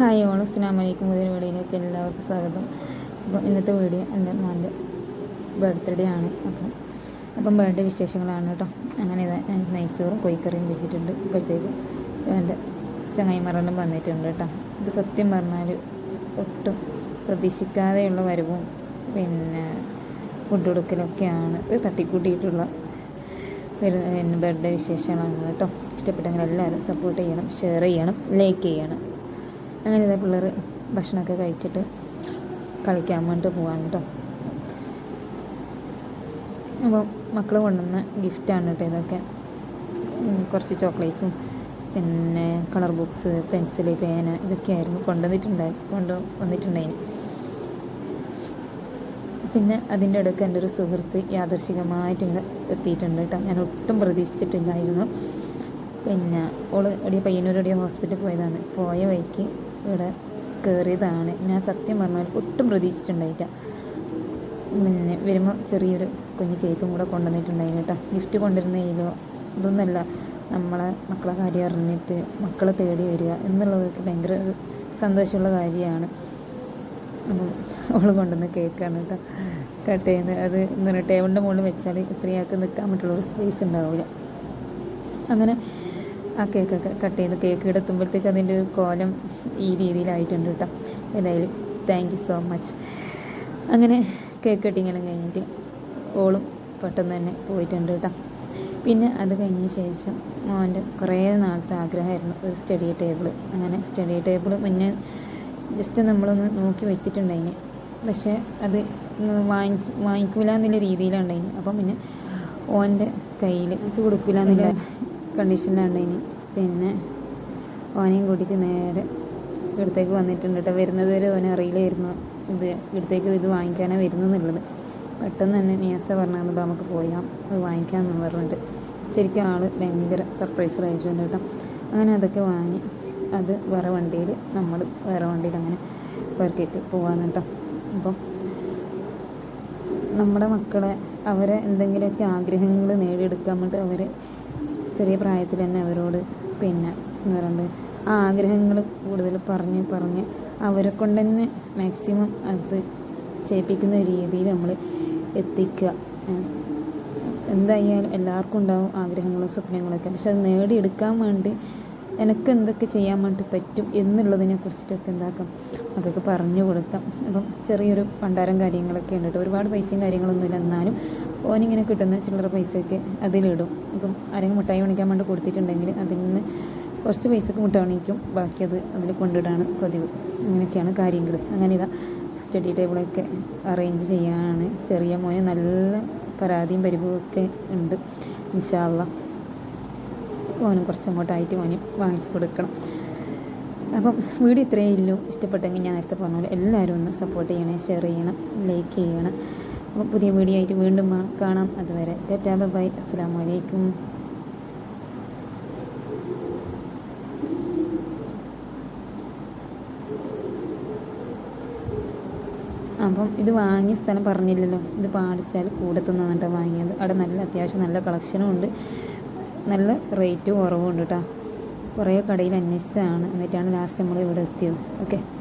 Hi all അസ്സാം വലൈക്കും പുതിയ വീഡിയോയിലേക്ക് എല്ലാവർക്കും സ്വാഗതം. അപ്പം ഇന്നത്തെ വീഡിയോ എന്റെ മോന്റെ ബർത്ത്ഡേ ആണ്. അപ്പം അപ്പം ബർത്ത്ഡേ വിശേഷങ്ങളാണ് കേട്ടോ. അങ്ങനെ നെയ്ച്ചോറും കൊയ്ക്കറിയും വെച്ചിട്ടുണ്ട്. ഇപ്പോഴത്തേക്ക് എന്റെ ചങ്ങായിമാരെല്ലാം വന്നിട്ടുണ്ട് കേട്ടോ. ഇത് സത്യം പറഞ്ഞാൽ ഒട്ടും പ്രതീക്ഷിക്കാതെയുള്ള വരവും പിന്നെ ഫുഡ് കൊടുക്കലൊക്കെയാണ്. ഒരു തട്ടിക്കൂട്ടിയിട്ടുള്ള പിന്നെ ബർത്ത്ഡേ വിശേഷങ്ങളാണ് കേട്ടോ. ഇഷ്ടപ്പെട്ടെങ്കിൽ എല്ലാവരും സപ്പോർട്ട് ചെയ്യണം ഷെയർ ചെയ്യണം ലൈക്ക് ചെയ്യണം. അങ്ങനെ ഇതാ പിള്ളേർ ഭക്ഷണമൊക്കെ കഴിച്ചിട്ട് കളിക്കാൻ വേണ്ടി പോവാണ് കേട്ടോ. അപ്പോൾ മക്കൾ കൊണ്ടുവന്ന ഗിഫ്റ്റാണ് കേട്ടോ ഇതൊക്കെ. കുറച്ച് ചോക്ലേറ്റ്സും പിന്നെ കളർ ബുക്സ് പെൻസിൽ പേന ഇതൊക്കെയായിരുന്നു കൊണ്ടുവന്നിട്ടുണ്ടായി കൊണ്ട് വന്നിട്ടുണ്ടായിന് പിന്നെ അതിന്റെ ഇടയ്ക്ക് എന്റെ ഒരു സുഹൃത്ത് യാദർശികമായിട്ട് എത്തിയിട്ടുണ്ട് കേട്ടോ. ഞാൻ ഒട്ടും പ്രതീക്ഷിച്ചിട്ടില്ലായിരുന്നു. പിന്നെ ഓൾ ഒരു പയ്യന്നൂരെടിയ ഹോസ്പിറ്റലിൽ പോയതാണ്. പോയ വഴിക്ക് ഇവിടെ കയറിയതാണ് ഞാൻ സത്യം പറഞ്ഞാൽ ഒട്ടും പ്രതീക്ഷിച്ചിട്ടുണ്ടായില്ല. പിന്നെ വരുമ്പോൾ ചെറിയൊരു കുഞ്ഞ് കേക്കും കൂടെ കൊണ്ടുവന്നിട്ടുണ്ടായിരുന്നു കേട്ടോ. ഗിഫ്റ്റ് കൊണ്ടുവരുന്നതിലോ ഇതൊന്നുമല്ല നമ്മളെ മക്കളെ കാര്യം അറിഞ്ഞിട്ട് മക്കളെ തേടി വരിക എന്നുള്ളതൊക്കെ ഭയങ്കര ഒരു സന്തോഷമുള്ള കാര്യമാണ്. അപ്പം അവൾ കൊണ്ടുവന്ന കേക്കാണ് കേട്ടോ. കട്ട് ചെയ്യുന്നത്. അത് എന്താ പറയുക ടേബിളിന്റെ മുകളിൽ വെച്ചാൽ ഇത്രയാൾക്ക് നിൽക്കാൻ പറ്റുള്ള സ്പേസ് ഉണ്ടാവില്ല. അങ്ങനെ ആ കേക്കൊക്കെ കട്ട് ചെയ്ത് കേക്ക് എടുത്തുമ്പോഴത്തേക്ക് അതിന്റെ ഒരു കോലം ഈ രീതിയിലായിട്ടുണ്ട് കേട്ടോ. എന്തായാലും താങ്ക് സോ മച്ച് അങ്ങനെ കേക്ക് കട്ടിങ്ങെല്ലാം കഴിഞ്ഞിട്ട് ഓളും പെട്ടെന്ന് തന്നെ പോയിട്ടുണ്ട് കേട്ടോ. പിന്നെ അത് കഴിഞ്ഞ ശേഷം മോന്റെ കുറേ നാളത്തെ ആഗ്രഹമായിരുന്നു ഒരു സ്റ്റഡി ടേബിൾ അങ്ങനെ സ്റ്റഡി ടേബിൾ മുന്നേ ജസ്റ്റ് നമ്മളൊന്ന് നോക്കി വെച്ചിട്ടുണ്ടായിന്. പക്ഷേ അത് വാങ്ങിച്ച് വാങ്ങിക്കൂല എന്നുള്ള രീതിയിലുണ്ടായിന്. അപ്പം പിന്നെ ഓന്റെ കയ്യിൽ കൊടുക്കില്ല എന്നുള്ള കണ്ടീഷനിലുണ്ടായിന് പിന്നെ ഓനെയും കൂട്ടിയിട്ട് നേരെ ഇവിടത്തേക്ക് വന്നിട്ടുണ്ട് കേട്ടോ. വരുന്നത് വരെ ഓനെ അറിയില്ലായിരുന്നു ഇത് ഇവിടത്തേക്ക് ഇത് വാങ്ങിക്കാനാണ് വരുന്നതെന്നുള്ളത് പെട്ടെന്ന് തന്നെ നിയാസ പറഞ്ഞാൽ നമുക്ക് പോയാം. അത് വാങ്ങിക്കാമെന്ന് പറഞ്ഞിട്ട്. ശരിക്കും ആൾ ഭയങ്കര സർപ്രൈസ് ആയിട്ടുണ്ട് കേട്ടോ. അങ്ങനെ അതൊക്കെ വാങ്ങി. അത് വേറെ വണ്ടിയിൽ നമ്മൾ വേറെ വണ്ടിയിൽ അങ്ങനെ പെറുക്കിയിട്ട് പോകാമെന്ന് കേട്ടോ. അപ്പം നമ്മുടെ മക്കളെ അവരെ എന്തെങ്കിലുമൊക്കെ ആഗ്രഹങ്ങൾ നേടിയെടുക്കാൻ വേണ്ടി അവർ ചെറിയ പ്രായത്തിൽ തന്നെ അവരോട് പിന്നെ എന്താ പറയുക ആ ആഗ്രഹങ്ങൾ കൂടുതൽ പറഞ്ഞ് പറഞ്ഞ് അവരെ കൊണ്ട് തന്നെ മാക്സിമം അത് ചെയ്യിപ്പിക്കുന്ന രീതിയിൽ നമ്മൾ എത്തിക്കുക. എന്തായാലും എല്ലാവർക്കും ഉണ്ടാവും ആഗ്രഹങ്ങളും സ്വപ്നങ്ങളൊക്കെ. പക്ഷെ അത് നേടിയെടുക്കാൻ വേണ്ടി എനിക്ക് എന്തൊക്കെ ചെയ്യാൻ വേണ്ടി പറ്റും എന്നുള്ളതിനെ കുറിച്ചിട്ടൊക്കെ എന്താക്കാം? അതൊക്കെ പറഞ്ഞു കൊടുക്കാം. അപ്പം ചെറിയൊരു പണ്ടാരം കാര്യങ്ങളൊക്കെ ഉണ്ട് കേട്ടോ. ഒരുപാട് പൈസയും കാര്യങ്ങളൊന്നും ഇല്ല. എന്നാലും ഓനിങ്ങനെ കിട്ടുന്ന ചില്ലറ പൈസയൊക്കെ അതിലിടും. ഇപ്പം ആരെങ്കിലും മുട്ടായി മേടിക്കാൻ വേണ്ടി കൊടുത്തിട്ടുണ്ടെങ്കിൽ അതിൽ നിന്ന് കുറച്ച് പൈസക്ക് മുട്ട മേടിക്കും ബാക്കി അത് അതിൽ കൊണ്ടിടാണ് പതിവ്. അങ്ങനെയൊക്കെയാണ് കാര്യങ്ങൾ. അങ്ങനെ ഇതാ സ്റ്റഡി ടേബിളൊക്കെ അറേഞ്ച് ചെയ്യാനാണ് ചെറിയ മോനെ നല്ല പരാതിയും പരിഭവമൊക്കെ ഉണ്ട്. ഇൻഷാല്ല ഓനും കുറച്ചങ്ങോട്ടായിട്ട് ഓനും വാങ്ങിച്ചു കൊടുക്കണം. അപ്പം വീഡിയോ ഇത്രയേ ഉള്ളൂ. ഇഷ്ടപ്പെട്ടെങ്കിൽ ഞാൻ നേരത്തെ പറഞ്ഞ പോലെ എല്ലാവരും ഒന്ന് സപ്പോർട്ട് ചെയ്യണേ ഷെയർ ചെയ്യണം ലൈക്ക് ചെയ്യണം. അപ്പം പുതിയ വീഡിയോ ആയിട്ട് വീണ്ടും കാണാം. അതുവരെ ടാറ്റാ ബൈ അസ്സാം വലൈക്കും അപ്പം ഇത് വാങ്ങിയ സ്ഥലം പറഞ്ഞില്ലല്ലോ. ഇത് പാടിച്ചാൽ കൂടെ കേട്ടോ വാങ്ങിയത്. അവിടെ നല്ല അത്യാവശ്യം നല്ല കളക്ഷനും ഉണ്ട്. നല്ല റേറ്റ് കുറവുണ്ട് കേട്ടോ കുറേ കടയിൽ അന്വേഷിച്ചതാണ്. എന്നിട്ടാണ് ലാസ്റ്റ് നമ്മൾ ഇവിടെ എത്തിയത്. ഓക്കെ